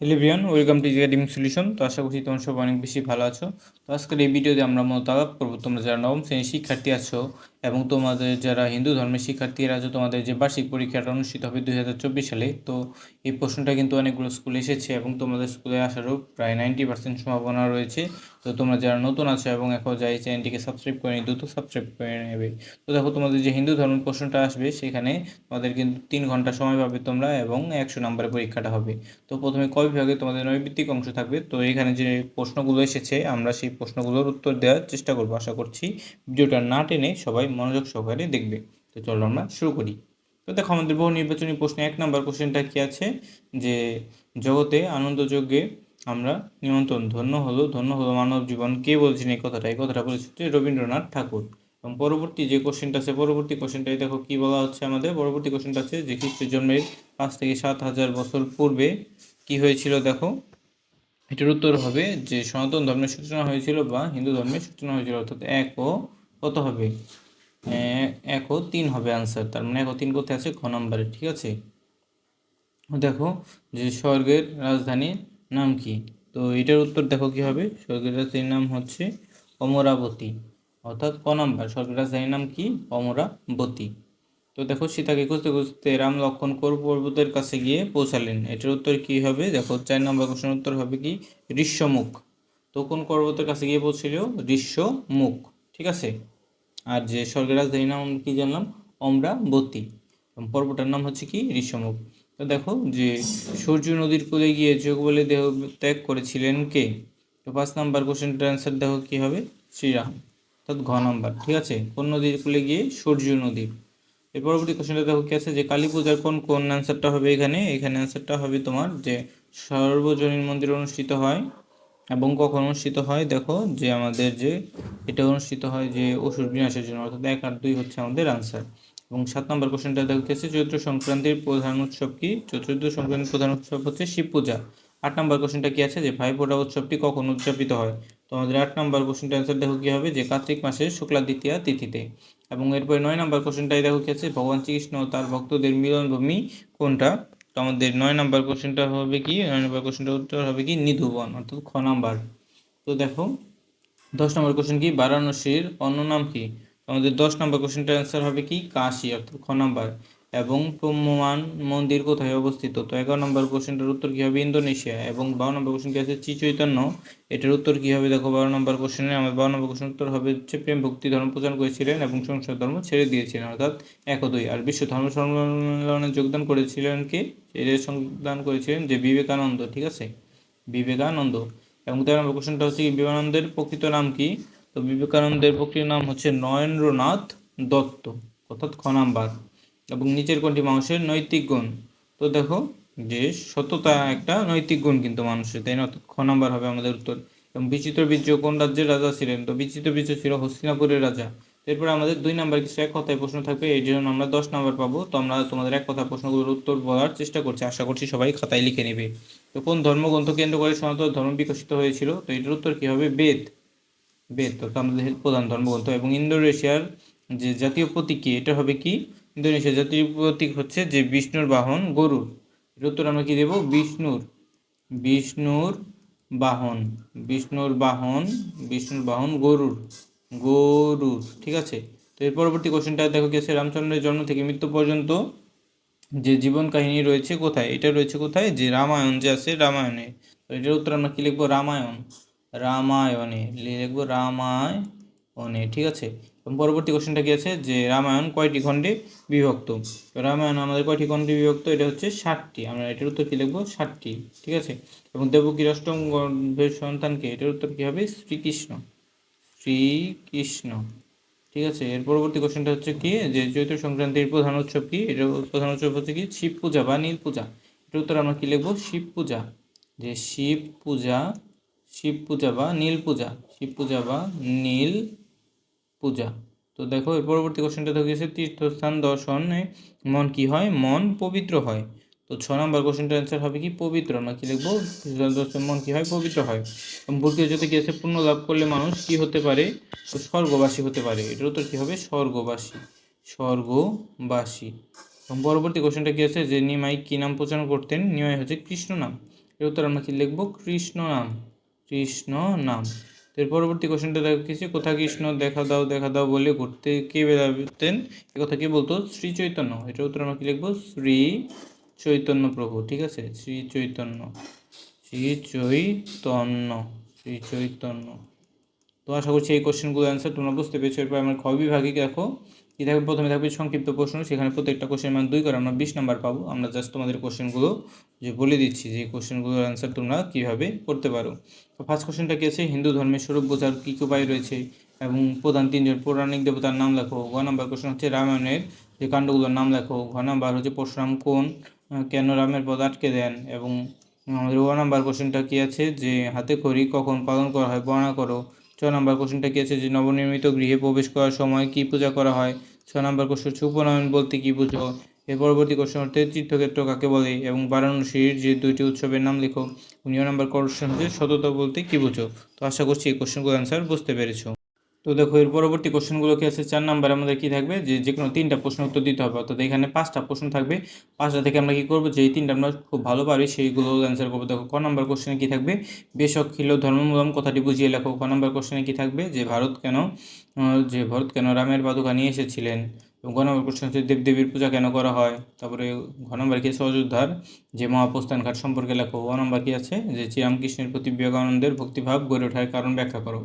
Hello everyone welcome to academic solution তো আশা করছি তোমার সব অনেক বেশি ভালো আছো। তো আজকের এই ভিডিওতে আমরা মতো আলাপ করব। তোমরা যারা নবম শ্রেণির শিক্ষার্থী আছো এবং তোমাদের যারা হিন্দু ধর্মের শিক্ষার্থীরা আছো, তোমাদের যে বার্ষিক পরীক্ষাটা অনুষ্ঠিত হবে দুই হাজার চব্বিশ সালে, তো এই প্রশ্নটা কিন্তু অনেকগুলো স্কুলে এসেছে এবং তোমাদের স্কুলে আসারও প্রায় নাইনটি পার্সেন্ট সম্ভাবনা রয়েছে। তো তোমরা যারা নতুন আছো এবং এখন যাই চ্যানেলটিকে সাবস্ক্রাইব করে নি দ্রুত সাবস্ক্রাইব করে নেবে। তো দেখো, তোমাদের যে হিন্দু ধর্মের প্রশ্নটা আসবে, সেখানে তোমাদের কিন্তু তিন ঘণ্টা সময় পাবে তোমরা এবং একশো নম্বরের পরীক্ষাটা হবে। তো প্রথমে ক বিভাগে তোমাদের নৈবিত্তিক অংশ থাকবে, তো এখানে যে প্রশ্নগুলো এসেছে, আমরা সেই প্রশ্নগুলোর উত্তর দেওয়ার চেষ্টা করব, আশা করছি। ভিডিওটা না টেনে সবাই মনোযোগ সহকারে দেখবে। তো চলো আমরা শুরু করি। তো দেখো, আমাদের বহু নির্বাচনী প্রশ্নে এক নম্বর কোশ্চেনটা কি আছে? যে, জগতে আনন্দযজ্ঞে আমরা নিমন্ত্রণ, ধন্য হলো ধন্য হলো মানব জীবন কে বলছেন? এই কথাটা এই কথাটা বলেছে হচ্ছে রবীন্দ্রনাথ ঠাকুর। এবং পরবর্তী যে কোশ্চেনটা আছে, পরবর্তী কোশ্চেনটাই দেখো কি বলা হচ্ছে আমাদের? পরবর্তী কোশ্চেনটা আছে যে খ্রিস্টের জন্মের পাঁচ থেকে সাত হাজার বছর পূর্বে কি হয়েছিল? দেখো, এটার উত্তর হবে যে, সনাতন ধর্মের সূচনা হয়েছিল বা হিন্দু ধর্মের সূচনা হয়েছিল। অর্থাৎ এক ও কত হবে? এক ও তিন হবে আনসার তার মানে এক ও তিন কোথায় আছে? খ নম্বরে, ঠিক আছে? দেখো, যে স্বর্গের রাজধানীর নাম কি? তো এটার উত্তর দেখো কি হবে? স্বর্গের রাজধানীর নাম হচ্ছে অমরাবতী, অর্থাৎ ক নাম্বার? স্বর্গের রাজধানীর নাম কি? অমরাবতী। তো দেখো, সীতাকে খুঁজতে খুঁজতে রাম লক্ষণ কোর পর্বতের কাছে গিয়ে পৌঁছালেন। এটার উত্তর কি হবে? দেখো, চার নম্বর কোশ্চেন উত্তর হবে কি? ঋষ্যমুখ। তো কোন পর্বতের কাছে গিয়ে পৌঁছিল? ঋষ্যমুখ, ঠিক আছে? আর যে স্বর্গের রাজধানীর নাম কি জানলাম অমরাবতী। পর্বটার নাম হচ্ছে কি? ঋষ্যমুখ তো দেখো যে সূর্য নদীর কূলে গিয়ে যোগ বলে দেহ ত্যাগ করেছিলেন কে? তো পাঁচ নাম্বার কোশ্চেনটার অ্যান্সার দেখো কি হবে? শ্রীরাম। অর্থাৎ ঘ নাম্বার। ঠিক আছে? কোন নদীর কূলে গিয়ে সূর্য নদী। এর পরবর্তী কোশ্চেনটা দেখো কি আছে? যে কালী পূজার কোন কোন অ্যান্সারটা হবে এখানে? এখানে অ্যান্সারটা হবে তোমার যে সর্বজনীন মন্দির অনুষ্ঠিত হয় এবং কখন অনুষ্ঠিত হয়? দেখো যে আমাদের যে এটা অনুষ্ঠিত হয় যে অসুর বিনাশের জন্য, অর্থাৎ এক আর দুই হচ্ছে আমাদের আনসার এবং সাত নম্বর কোশ্চেনটা দেখো কি চৈত্র সংক্রান্তির প্রধান উৎসব কি? চৈত্র সংক্রান্তির প্রধান উৎসব হচ্ছে শিব পূজা। আট নম্বর কোশ্চেনটা কি আছে? যে ভাইফোঁটা উৎসবটি কখন উদযাপিত হয়? তো আমাদের আট নম্বর কোশ্চেনটা অ্যান্সার দেখো কী হবে? যে কার্তিক মাসের শুক্লা দ্বিতীয়া তিথিতে। এবং এরপরে নয় নম্বর কোশ্চেনটাই দেখো কি আছে? ভগবান শ্রীকৃষ্ণ তার ভক্তদের মিলনভূমি কোনটা? আমাদের নয় নাম্বার কোশ্চেনটা হবে কি, নয় নাম্বার কোশ্চেনটা উত্তর হবে কি, নিধুবন, অর্থাৎ খ নাম্বার। তো দেখো, দশ নম্বর কোশ্চেন কি, বারাণসীর অন্য নাম কি? আমাদের দশ নম্বর কোশ্চেনটার অ্যান্সার হবে কি, কাশি, অর্থাৎ খ নাম্বার। এবং ব্রহ্মমান মন্দির কোথায় অবস্থিত? তো এগারো নম্বর কোশ্চেনটার উত্তর কি হবে ইন্দোনেশিয়া? এবং বারো নম্বর কোশ্চেন কি আছে? চৈতন্য। এটার উত্তর কি হবে? দেখো, বারো নম্বর কোশ্চেনে আমার বারো নম্বর কোশ্চেন উত্তর হবে হচ্ছে প্রেম, ভক্তি, ধর্ম প্রচার করেছিলেন এবং সংসার ধর্ম ছেড়ে দিয়েছিলেন, অর্থাৎ এক দুই। আর বিশ্ব ধর্ম সম্মেলনে যোগদান করেছিলেন কে? এর যোগদান করেছিলেন যে বিবেকানন্দ, ঠিক আছে? বিবেকানন্দ। এবং তেরো নম্বর কোশ্চেনটা হচ্ছে কি, বিবেকানন্দের প্রকৃত নাম কি? তো বিবেকানন্দের প্রকৃত নাম হচ্ছে নরেন্দ্রনাথ দত্ত, অর্থাৎ খ এবং নিচের কোনটি মানুষের নৈতিক গুণ? তো দেখো, যে সততা একটা নৈতিক গুণ কিন্তু মানুষের, তাই না? খ নাম্বার হবে আমাদের উত্তর। এবং বিচিত্র বীর্য কোন রাজ্যের রাজা ছিলেন? তো বিচিত্র বীর্য ছিল হস্তিনাপুরের রাজা। এরপরে আমাদের দুই নাম্বার কিছু এক কথায় প্রশ্ন থাকবে এই জন্য আমরা দশ নাম্বার পাবো। তো আমরা তোমাদের এক কথা প্রশ্নগুলোর উত্তর বলার চেষ্টা করছি। আশা করছি সবাই খাতায় লিখে নেবে। তো কোন ধর্মগ্রন্থ কেন্দ্র করে সনাতন ধর্ম বিকশিত হয়েছিল? তো এটার উত্তর কী হবে? বেদ। বেদ অর্থাৎ আমাদের প্রধান ধর্মগ্রন্থ এবং ইন্দোনেশিয়ার যে জাতীয় প্রতীকী এটা হবে কি? ইন্দোনেশিয়ার জাতীয় প্রতীক হচ্ছে যে বিষ্ণুর বাহন গরুর এর উত্তর আমরা কি দেব? বিষ্ণুর। বিষ্ণুর বাহন। বিষ্ণুর বাহন বিষ্ণুর বাহন গরুর। গরুর। ঠিক আছে? তো এর পরবর্তী কোশ্চেনটা দেখো আছে? রামচন্দ্রের জন্ম থেকে মৃত্যু পর্যন্ত যে জীবন কাহিনী রয়েছে কোথায়? এটা রয়েছে কোথায়? যে রামায়ণ যে আছে রামায়ণে। তো এটার উত্তর আমরা কি লিখব? রামায়ণ। রামায়ণে। লিখব রামায়ণে ঠিক আছে? পরবর্তী কোশ্চেনটা কি আছে? যে রামায়ণ কয়টি খণ্ডে বিভক্ত? রামায়ণ আমাদের কয়টি খণ্ডে বিভক্ত? এটা হচ্ছে ষাটটি। আমরা এটার উত্তর কি লিখব? ষাটটি, ঠিক আছে? এবং দেবকীর অষ্টম গর্ভের সন্তানকে এটার উত্তর কী হবে? শ্রীকৃষ্ণ। শ্রীকৃষ্ণ, ঠিক আছে? এর পরবর্তী কোশ্চেনটা হচ্ছে কি? যে চৈত্র সংক্রান্তির প্রধান উৎসব কি? এটার প্রধান উৎসব হচ্ছে কি? শিব পূজা বা নীল পূজা। এটার উত্তর আমরা কী লিখব? শিব পূজা। যে শিব পূজা শিব পূজা বা নীল পূজা। শিব পূজা বা নীল পূজা। তো দেখো, এর পরবর্তী কোশ্চেনটা দেখে গেছে তীর্থস্থান দর্শনে মন কি হয়? মন পবিত্র হয়। তো ছ নম্বর কোশ্চেনটার অ্যান্সার হবে কি? পবিত্র। না কি লিখব দর্শন মন কি হয়? পবিত্র হয়। ভর্তি যদি কি আছে পুণ্য লাভ করলে মানুষ কি হতে পারে? স্বর্গবাসী হতে পারে। এটার উত্তর কি হবে? স্বর্গবাসী। স্বর্গবাসী। পরবর্তী কোশ্চেনটা কি আছে? যে নিমাই কি নাম প্রচার করতেন? নিমাই হচ্ছে কৃষ্ণ নাম। এর উত্তর আমরা কি লিখব? কৃষ্ণ নাম। কৃষ্ণ নাম। এর পরবর্তী কোশ্চেনটা দেখেছি কোথা কৃষ্ণ দেখা দাও দেখা দাও বলে ঘুরতে কে বেরাতেন এ কথা কে বলতো? শ্রী চৈতন্য। এটার উত্তর আমরা কি লিখব? শ্রী চৈতন্য প্রভু, ঠিক আছে? শ্রী চৈতন্য। শ্রী চৈতন্য। শ্রী চৈতন্য। তো আশা করছি এই কোশ্চেনগুলো অ্যান্সার তোমরা বুঝতে পেরেছ। এরপর আমার খ বিভাগে দেখো? কি থাকবে প্রথমে থাকবে সংক্ষিপ্ত প্রশ্ন, সেখানে প্রত্যেকটা কোশ্চেন মান দুই করে আমরা বিশ নাম্বার পাবো। আমরা জাস্ট তোমাদের কোশ্চেনগুলো যে বলে দিচ্ছি, যে কোশ্চেনগুলোর অ্যান্সার তোমরা কীভাবে করতে পারো। তো ফার্স্ট কোশ্চেনটা কি আছে? হিন্দু ধর্মের স্বরূপ বোঝার কী কী উপায় রয়েছে? এবং প্রধান তিনজন পৌরাণিক দেবতার নাম লেখো। গ নাম্বার কোশ্চেন হচ্ছে রামায়ণের যে কাণ্ডগুলোর নাম লেখো। ঘ নাম্বার হচ্ছে পরশুরাম কোন কেন রামের পদ আটকে দেন? এবং আমাদের ও নাম্বার কোশ্চেনটা কী আছে? যে হাতে খড়ি কখন পালন করা হয় বর্ণনা করো। ছ নাম্বার কোশ্চেনটা কী আছে? যে নবনির্মিত গৃহে প্রবেশ করার সময় কি পূজা করা হয়? ছ নম্বর কোশ্চেন হচ্ছে উপনয়ন বলতে কি বুঝো এর পরবর্তী কোশ্চেন হচ্ছে তীর্থক্ষেত্র কাকে বলে? এবং বারাণসীর যে দুইটি উৎসবের নাম লেখো। উনিয় নম্বর কোশ্চেন হচ্ছে সততা বলতে কি বুঝো? তো আশা করছি এই কোশ্চেনগুলো অ্যান্সার বুঝতে পেরেছ। তো দেখো, এর পরবর্তী কোশ্চেনগুলো কি আছে? চার নাম্বার আমাদের কি থাকবে? যে যে কোনো তিনটা প্রশ্ন উত্তর দিতে হবে। অর্থাৎ এখানে পাঁচটা প্রশ্ন থাকবে। পাঁচটা থেকে আমরা কি করব? যে এই তিনটা আমরা খুব ভালো পারি, সেইগুলো অ্যান্সার করব। দেখো, ক নাম্বার কোশ্চেনে কি থাকবে? বেশকিল ধর্মমূলম কথাটি বুঝিয়ে লেখো। ক নাম্বার কোশ্চেনে কি থাকবে? যে ভারত কেন যে ভারত কেন রামের পাদুকা নিয়ে এসেছিলেন? এবং ঘ নম্বর কোশ্চেন হচ্ছে, দেবদেবীর পূজা কেন করা হয়? তারপরে ঘ নম্বর কি সহযোদ্ধার যে মহাপ্রস্থান ঘাট সম্পর্কে লেখো। ও নম্বর কি আছে? যে শ্রীরামকৃষ্ণের প্রতি বিবেকানন্দের ভক্তিভাব গড়ে ওঠার কারণ ব্যাখ্যা করো।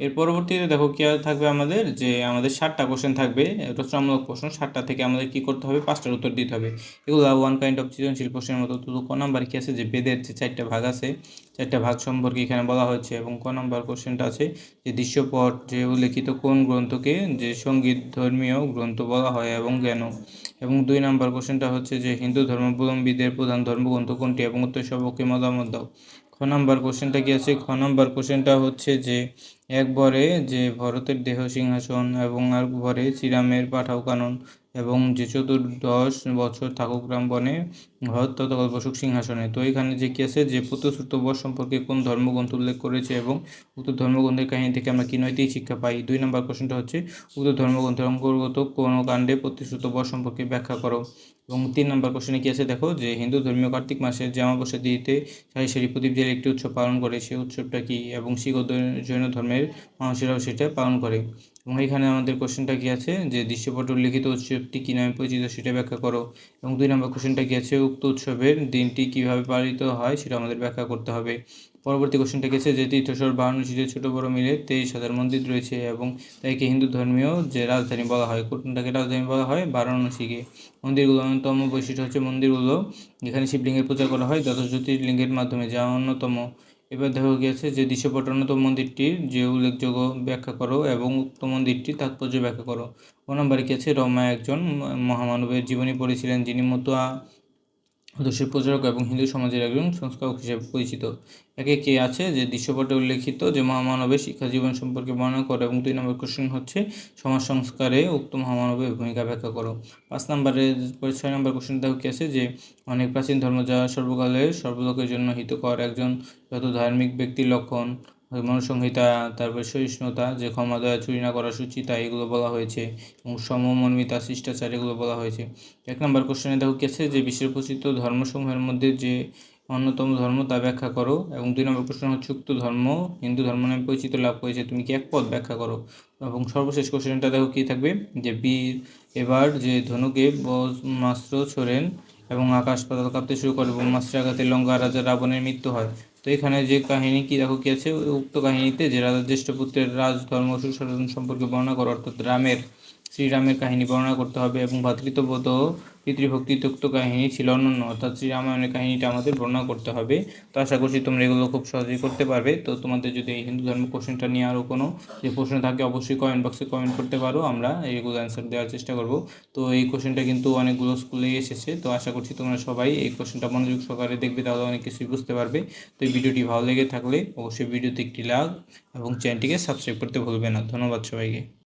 এর পরবর্তীতে দেখো কি থাকবে আমাদের? যে আমাদের ষাটটা কোশ্চেন থাকবে। রচনামূলক প্রশ্ন ষাটটা থেকে আমাদের কি করতে হবে? পাঁচটার উত্তর দিতে হবে। এগুলো ওয়ান কাইন্ড অফ সৃজনশীল প্রশ্নের মতো তো ক নাম্বার কি আছে? যে বেদের যে চারটা ভাগ আছে, চারটা ভাগ সম্পর্কে এখানে বলা হয়েছে এবং ক নাম্বার কোশ্চেনটা আছে। যে দৃশ্যপট, যে উল্লেখিত কোন গ্রন্থকে? যে সংগীত, ধর্মীয় গ্রন্থ বলা হয় এবং কেন? এবং দুই নাম্বার কোশ্চেনটা হচ্ছে যে হিন্দু ধর্মাবলম্বীদের প্রধান ধর্মগ্রন্থ কোনটি এবং উত্তর সবকে মতামত দাও। খ নাম্বার কোশ্চেনটা কি আছে? খ নাম্বার কোশ্চেনটা হচ্ছে যে এক ভরে যে ভরতের দেহ সিংহাসন এবং ভরে শ্রীরামের পাঠাও কানন। এবং যে চতুর্দশ বছর থাকুক বনে ভরত ততকাল বসুক সিংহাসনে। তো এখানে যে কি আছে? যে প্রতিশ্রুত বর সম্পর্কে কোন ধর্মগ্রন্থ উল্লেখ করেছে এবং উক্ত ধর্মগ্রন্থের কাহিনী থেকে আমরা কি নৈতিক শিক্ষা পাই? দুই নম্বর কোশ্চেনটা হচ্ছে উক্ত ধর্মগ্রন্থের অন্তর্গত কোন কাণ্ডে প্রতিশ্রুত বর সম্পর্কে ব্যাখ্যা করো? এবং তিন নম্বর কোশ্চেনে কি আছে? দেখো, যে হিন্দু ধর্মীয় কার্তিক মাসের যে দিতে সারি সারি প্রদীপ জেলে একটি উৎসব পালন করে, সেই উৎসবটা কি? এবং শিখ জৈন ধর্মের মানুষেরাও সেটা পালন করে। এবং এখানে আমাদের কোশ্চেনটা কি আছে? যে দৃশ্যপট উল্লিখিত উৎসবটি কী নামে পরিচিত সেটা ব্যাখ্যা করো। এবং দুই নম্বর কোশ্চেনটা কি আছে? উক্ত উৎসবের দিনটি কীভাবে পালিত হয় সেটা আমাদের ব্যাখ্যা করতে হবে। পরবর্তী কোশ্চেনটা গেছে যে তীর্থস্বর বারাণসীতে ছোট বড় মিলে তেইশ হাজার মন্দির রয়েছে এবং তাইকে হিন্দু ধর্মীয় যে রাজধানী বলা হয়, কোনটাকে রাজধানী বলা হয়? বারাণসীকে। মন্দিরগুলো অন্যতম বৈশিষ্ট্য হচ্ছে মন্দিরগুলো। যেখানে শিবলিঙ্গের পূজা করা হয়, দ্বাদশ জ্যোতির্লিঙ্গের মাধ্যমে, যা অন্যতম। এবার দেখা গেছে যে দৃশ্যপট অন্যতম মন্দিরটির যে উল্লেখযোগ্য ব্যাখ্যা করো এবং উক্ত মন্দিরটির তাৎপর্য ব্যাখ্যা করো। ও নম্বরে গেছে রমা একজন মহামানবের জীবনী পড়েছিলেন, যিনি মতুয়া আদর্শের প্রচারক এবং হিন্দু সমাজের একজন সংস্কারক হিসেবে পরিচিত। একে কে আছে? যে দৃশ্যপটে উল্লেখিত যে মহামানবের শিক্ষা জীবন সম্পর্কে বর্ণনা করো এবং দুই নম্বর কোশ্চেন হচ্ছে, সমাজ সংস্কারে উক্ত মহামানবের ভূমিকা ব্যাখ্যা করো। পাঁচ নম্বরে ছয় নম্বর কোশ্চেন দেখো কি আছে? যে অনেক প্রাচীন ধর্ম যা সর্বকালের সর্বলোকের জন্য হিতকর একজন যত ধার্মিক ব্যক্তির লক্ষণ মনুসংহিতা, তারপর সহিষ্ণুতা, যে ক্ষমা, দয়া, চুরি না করা সুচিতা এগুলো বলা হয়েছে। এবং সমমর্মিতা, শিষ্টাচার, এগুলো বলা হয়েছে। এক নম্বর কোশ্চেনে দেখো কি আছে যে বিশ্বের প্রচিত ধর্মসমূহের মধ্যে যে অন্যতম ধর্ম, তা ব্যাখ্যা করো। এবং দুই নম্বর প্রশ্ন হচ্ছে উক্ত ধর্ম, হিন্দু ধর্ম নামে পরিচিত লাভ করেছে, তুমি কি এক পদ ব্যাখ্যা করো? এবং সর্বশেষ কোশ্চেনটা দেখো, কি থাকবে? যে বীর এবার যে ধনুকে মাস্ত্র ছোড়েন এবং আকাশ পাতাল কাঁপতে শুরু করে এবং মাস্টার আঘাতে লঙ্কা রাজা রাবণের মৃত্যু হয়। তো এখানে যে কাহিনী কি দেখো কি আছে? উক্ত কাহিনীতে যে রাজার জ্যেষ্ঠ পুত্রের রাজ ধর্ম সুশাসন সম্পর্কে বর্ণনা করো, অর্থাৎ রামের, শ্রীরামের কাহিনী বর্ণনা করতে হবে এবং ভাতৃত্ববোধ পিতৃভক্তিযুক্ত কাহিনী ছিল অন্যান্য অর্থাৎ শ্রীরামায়ণের কাহিনীটা আমাদের বর্ণনা করতে হবে। তো আশা করছি তোমরা এগুলো খুব সহজেই করতে পারবে। তো তোমাদের যদি এই হিন্দু ধর্ম কোশ্চেনটা নিয়ে আরও কোনো যে প্রশ্ন থাকে, অবশ্যই কমেন্ট বক্সে কমেন্ট করতে পারো। আমরা এইগুলো অ্যান্সার দেওয়ার চেষ্টা করব। তো এই কোশ্চেনটা কিন্তু অনেকগুলো স্কুলেই এসেছে। তো আশা করছি তোমরা সবাই এই কোশ্চেনটা মনোযোগ সহকারে দেখবে, তাহলে অনেক কিছুই বুঝতে পারবে। তো এই ভিডিওটি ভালো লেগে থাকলে অবশ্যই ভিডিওতে একটি লাভ এবং চ্যানেলটিকে সাবস্ক্রাইব করতে ভুলবে না। ধন্যবাদ সবাইকে।